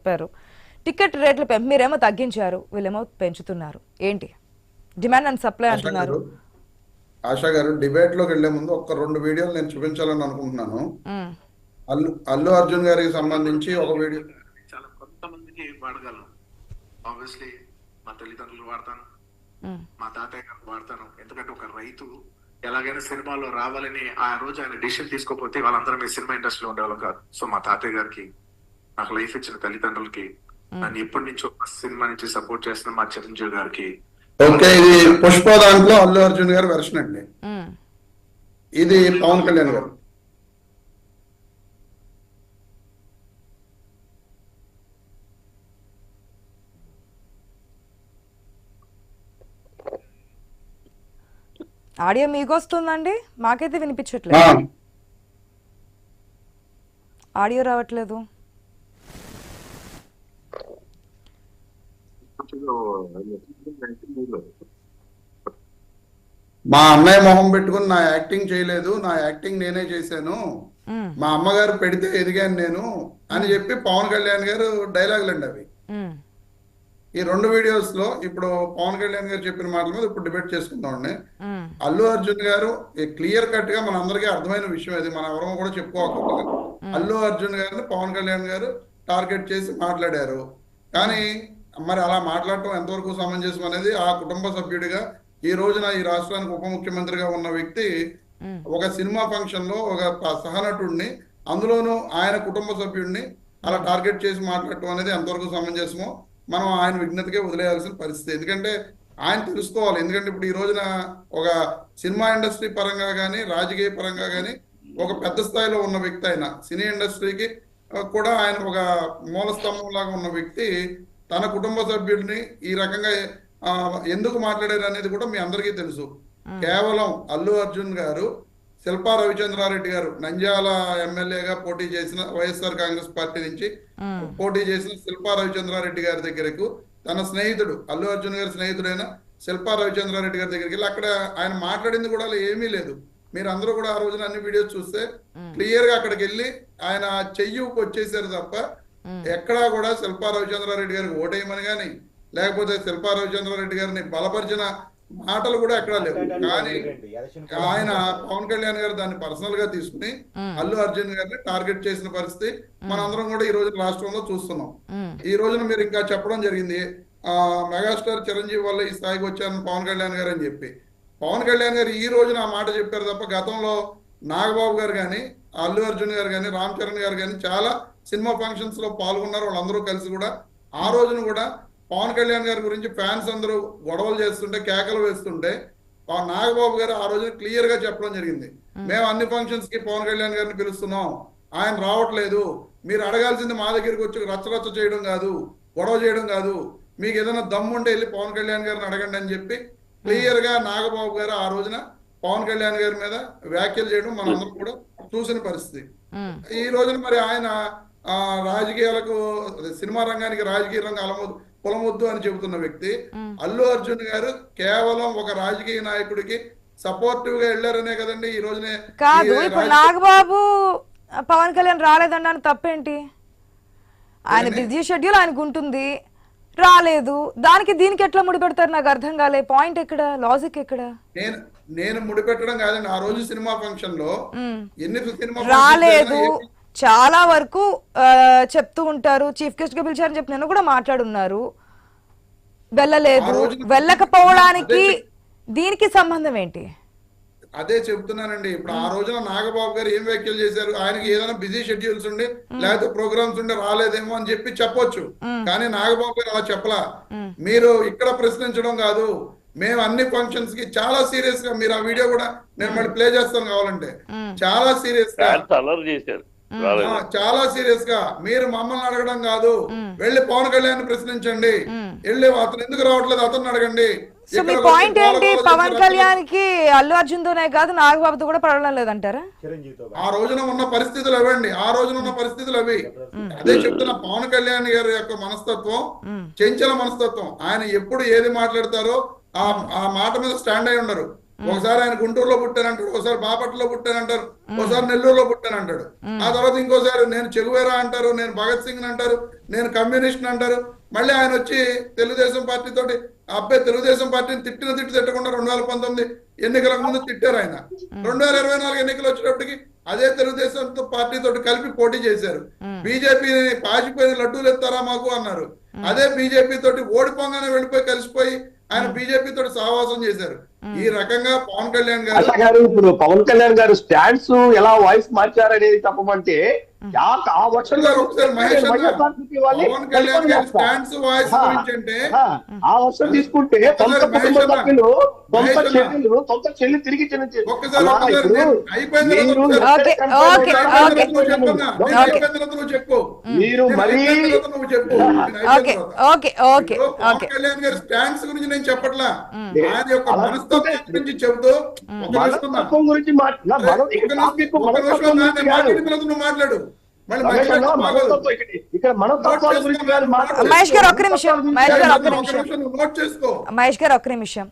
చెప్పారు. టికెట్ రేట్లు పెం- మీరేమో తగ్గించారు వీళ్ళేమో పెంచుతున్నారు. ఏంటి? డిమాండ్ అండ్ సప్లై ఆశా అంటున్నారు. గారు ఆశా గారు డిబేట్లోకి వెళ్ళే ముందు ఒక రెండు వీడియోలు నేను చూపించాలని అనుకుంటున్నాను. అల్లు అల్లు అర్జున్ గారికి సంబంధించి ఒక వీడియో చాలా కొంతమందికి వాడగలను ఆబ్వియస్లీ మా తల్లిదండ్రులు వాడతాను. మా తాతయ్య గారు వాడతాను. ఎందుకంటే ఒక రైతు ఎలాగైనా సినిమాలో రావాలని ఆ రోజు ఆయన డిసిషన్ తీసుకోకపోతే వాళ్ళందరం ఈ సినిమా ఇండస్ట్రీలో ఉండేవాళ్ళం కాదు. సో మా తాతయ్య గారికి నాకు లైఫ్ ఇచ్చిన తల్లిదండ్రులకి నన్ను ఎప్పటి నుంచో సినిమా నుంచి సపోర్ట్ చేస్తున్న మా చిరంజీవి గారికి. ఓకే ఇది పుష్ప దాంట్లో అల్లు అర్జున్ గారి వెర్షన్ అండి. ఇది పవన్ కళ్యాణ్ గారు. ఆడియో మీకు వస్తుందండి మాకైతే వినిపించట్లేదు. ఆడియో రావట్లేదు. మా అన్నయ్య మొహం పెట్టుకుని నా యాక్టింగ్ చేయలేదు నా యాక్టింగ్ నేనే చేశాను. మా అమ్మగారు పెడితే ఎదిగాను నేను అని చెప్పి పవన్ కళ్యాణ్ గారు డైలాగులు అండి అవి. ఈ రెండు వీడియోస్లో ఇప్పుడు పవన్ కళ్యాణ్ గారు చెప్పిన మాటల మీద ఇప్పుడు డిబేట్ చేసుకుందామండి మ్మ్. అల్లు అర్జున్ గారు క్లియర్ కట్గా మన అందరికీ అర్థమైన విషయం అది మనం ఎవరో కూడా చెప్పుకోకూడదు అల్లు అర్జున్ గారిని పవన్ కళ్యాణ్ గారు టార్గెట్ చేసి మాట్లాడారు. కానీ మరి అలా మాట్లాడటం ఎంతవరకు సమంజసం అనేది ఆ కుటుంబ సభ్యుడిగా ఈ రోజున ఈ రాష్ట్రానికి ఉప ముఖ్యమంత్రిగా ఉన్న వ్యక్తి. ఒక సినిమా ఫంక్షన్లో ఒక సహనటుడిని అందులోనూ ఆయన కుటుంబ సభ్యుడిని అలా టార్గెట్ చేసి మాట్లాడటం అనేది ఎంతవరకు సమంజసమో మనం ఆయన విజ్ఞతకే వదిలేయాల్సిన పరిస్థితి ఎందుకంటే ఆయన తెలుసుకోవాలి ఎందుకంటే ఇప్పుడు ఈ రోజున ఒక సినిమా ఇండస్ట్రీ పరంగా కానీ రాజకీయ పరంగా కానీ ఒక పెద్ద స్థాయిలో ఉన్న వ్యక్తి ఆయన సినీ ఇండస్ట్రీకి కూడా ఆయన ఒక మూల స్తంభం లాగా ఉన్న వ్యక్తి తన కుటుంబ సభ్యుడిని ఈ రకంగా ఎందుకు మాట్లాడారు అనేది కూడా మీ అందరికీ తెలుసు. కేవలం అల్లు అర్జున్ గారు శిల్పా రవిచంద్రారెడ్డి గారు నంద్యాల ఎమ్మెల్యేగా పోటీ చేసిన వైఎస్ఆర్ కాంగ్రెస్ పార్టీ నుంచి. పోటీ చేసిన శిల్పా రవిచంద్రారెడ్డి గారి దగ్గరకు తన స్నేహితుడు అల్లు అర్జున్ గారి స్నేహితుడైన శిల్పా రవిచంద్రారెడ్డి గారి దగ్గరికి వెళ్ళి అక్కడ ఆయన మాట్లాడింది కూడా ఏమీ లేదు. మీరు అందరూ కూడా ఆ రోజున అన్ని వీడియోస్ చూస్తే క్లియర్గా అక్కడికి వెళ్ళి ఆయన చెయ్యి వచ్చేసారు తప్ప ఎక్కడా కూడా శిల్పా రవిచంద్రారెడ్డి గారికి ఓటేయమని కానీ లేకపోతే శిల్పా రవిచంద్రారెడ్డి గారిని బలపరిచిన మాటలు కూడా ఎక్కడా లేవు. కానీ ఆయన పవన్ కళ్యాణ్ గారు దాన్ని పర్సనల్గా తీసుకుని అల్లు అర్జున్ గారిని టార్గెట్ చేసిన పరిస్థితి మనందరం కూడా ఈ రోజు రాష్ట్రంలో చూస్తున్నాం. ఈ రోజున మీరు ఇంకా చెప్పడం జరిగింది ఆ మెగాస్టార్ చిరంజీవి వల్ల ఈ స్థాయికి వచ్చాను పవన్ కళ్యాణ్ గారు అని చెప్పి. పవన్ కళ్యాణ్ గారు ఈ రోజున ఆ మాట చెప్పారు తప్ప గతంలో నాగబాబు గారు కానీ అల్లు అర్జున్ గారు కానీ రామ్ చరణ్ గారు కానీ చాలా సినిమా ఫంక్షన్స్లో పాల్గొన్నారు వాళ్ళందరూ కలిసి కూడా. ఆ రోజున కూడా పవన్ కళ్యాణ్ గారి గురించి ఫ్యాన్స్ అందరూ గొడవలు చేస్తుంటే కేకలు వేస్తుంటే నాగబాబు గారు ఆ రోజున క్లియర్గా చెప్పడం జరిగింది. మేము. అన్ని ఫంక్షన్స్కి పవన్ కళ్యాణ్ గారిని పిలుస్తున్నాం. ఆయన రావట్లేదు. మీరు అడగాల్సింది మా దగ్గరికి వచ్చి రచ్చరచ్చ చేయడం కాదు గొడవ చేయడం కాదు. మీకు ఏదైనా దమ్ముంటే వెళ్ళి పవన్ కళ్యాణ్ గారిని అడగండి అని చెప్పి క్లియర్గా నాగబాబు గారు ఆ రోజున పవన్ కళ్యాణ్ గారి మీద వ్యాఖ్యలు చేయడం మనందరం కూడా చూసిన పరిస్థితి. ఈ రోజున మరి ఆయన రాజకీయాలకు సినిమా రంగానికి రాజకీయ రంగం అలమొద్దు కులమొద్దు అని చెబుతున్న వ్యక్తి. అల్లు అర్జున్ గారు కేవలం ఒక రాజకీయ నాయకుడికి సపోర్టివ్గా వెళ్ళారనే కదండి ఈ రోజునే కాదు ఇప్పుడు నాగబాబు పవన్ కళ్యాణ్ రాలేదండి అని తప్పేంటి? ఆయన బిజీ షెడ్యూల్ ఆయనకు ఉంటుంది. రాలేదు. దానికి దీనికి ఎట్లా ముడిపెడతారు? నాకు అర్థం కాలే. పాయింట్ ఎక్కడ? లాజిక్ ఎక్కడ? నేను నేను ముడిపెట్టడం కాదండి. ఆ రోజు సినిమా ఫంక్షన్లో. ఎన్ని సినిమా రాలేదు. చాలా వరకు చెప్తూ ఉంటారు. చీఫ్ గెస్ట్గా పిలిచారని చెప్పి నేను కూడా మాట్లాడున్నారు. వెళ్ళలేదు. వెళ్ళకపోవడానికి దీనికి సంబంధం ఏంటి? అదే చెప్తున్నానండి. ఇప్పుడు ఆ రోజున నాగబాబు గారు ఏం వ్యాఖ్యలు చేశారు? ఆయనకి ఏదైనా బిజీ షెడ్యూల్స్ ఉండి లేకపోతే ప్రోగ్రామ్స్ ఉండి రాలేదేమో అని చెప్పి చెప్పొచ్చు. కానీ నాగబాబు గారు అలా చెప్పలా. మీరు ఇక్కడ ప్రశ్నించడం కాదు. మేము అన్ని ఫంక్షన్స్కి చాలా సీరియస్గా మీరు ఆ వీడియో కూడా నేను మళ్ళీ ప్లే చేస్తాను కావాలంటే. చాలా సీరియస్గా. చేశారు. చాలా సీరియస్గా. మీరు మమ్మల్ని అడగడం కాదు. వెళ్ళి పవన్ కళ్యాణ్ ప్రశ్నించండి. వెళ్ళి అతను ఎందుకు రావట్లేదు అతను అడగండి. సో మీ పాయింట్ ఏంటి? పవన్ కళ్యాణ్కి అల్లు అర్జున్ తోనే కాదు నాగబాబుతో కూడా పడడం లేదంటారా? ఆ రోజున ఉన్న పరిస్థితులు అవండి. ఆ రోజున ఉన్న పరిస్థితులు అవి. అదే చెప్తున్న పవన్ కళ్యాణ్ గారి యొక్క మనస్తత్వం చెంచల మనస్తత్వం. ఆయన ఎప్పుడు ఏది మాట్లాడతారో ఆ ఆ మాట మీద స్టాండ్ అయి ఉండరు. ఒకసారి ఆయన గుంటూరులో పుట్టానంటాడు ఒకసారి బాపట్లలో పుట్టానంటారు ఒకసారి నెల్లూరులో పుట్టానంటాడు ఆ తర్వాత ఇంకోసారి నేను చెగువేరా అంటారు నేను భగత్ సింగ్ అంటారు నేను కమ్యూనిస్ట్ అంటారు. మళ్ళీ ఆయన వచ్చి తెలుగుదేశం పార్టీ తోటి అబ్బాయి తెలుగుదేశం పార్టీని తిట్టిన తిట్టి తిట్టకుండా రెండు వేల పంతొమ్మిది ఎన్నికల ముందు తిట్టారు ఆయన. రెండు వేల ఇరవై నాలుగు ఎన్నికలు వచ్చేటప్పటికి అదే తెలుగుదేశం పార్టీ తోటి కలిపి పోటీ చేశారు. బీజేపీని పాచిపోయిన లడ్డూలు ఎత్తారా మాకు అన్నారు. అదే బీజేపీ తోటి ఓడిపోగానే వెళ్ళిపోయి కలిసిపోయి ఆయన బీజేపీ తోటి సహవాసం చేశారు. ఈ రకంగా పవన్ కళ్యాణ్ గారు ఇప్పుడు పవన్ కళ్యాణ్ గారు స్టాండ్స్ ఎలా వాయిస్ మార్చారనేది వాళ్ళని పవన్ కళ్యాణ్ గారి కలుపుకొని స్టాండ్స్ వాయిస్ ఆ, గురించి అంటే ఆ, ఆ వర్షం తీసుకుంటే సొంత. చెల్లెలు సొంత చెల్లి తిరిగి మీరు చెప్పు. మీరు okay. Okay okay okay. Kalyan గారి స్టాండ్స్ గురించి నేను చెప్పట్లా? ఆయన యొక్క అలా మనస్తత్వం గురించి చెబుతూ. మనస్తత్వం మాట్లాడు. మహేష్ గారు ఒక్క నిమిషం మహేష్ గారు ఒక్క నిమిషం మహేష్ గారు ఒక్క నిమిషం.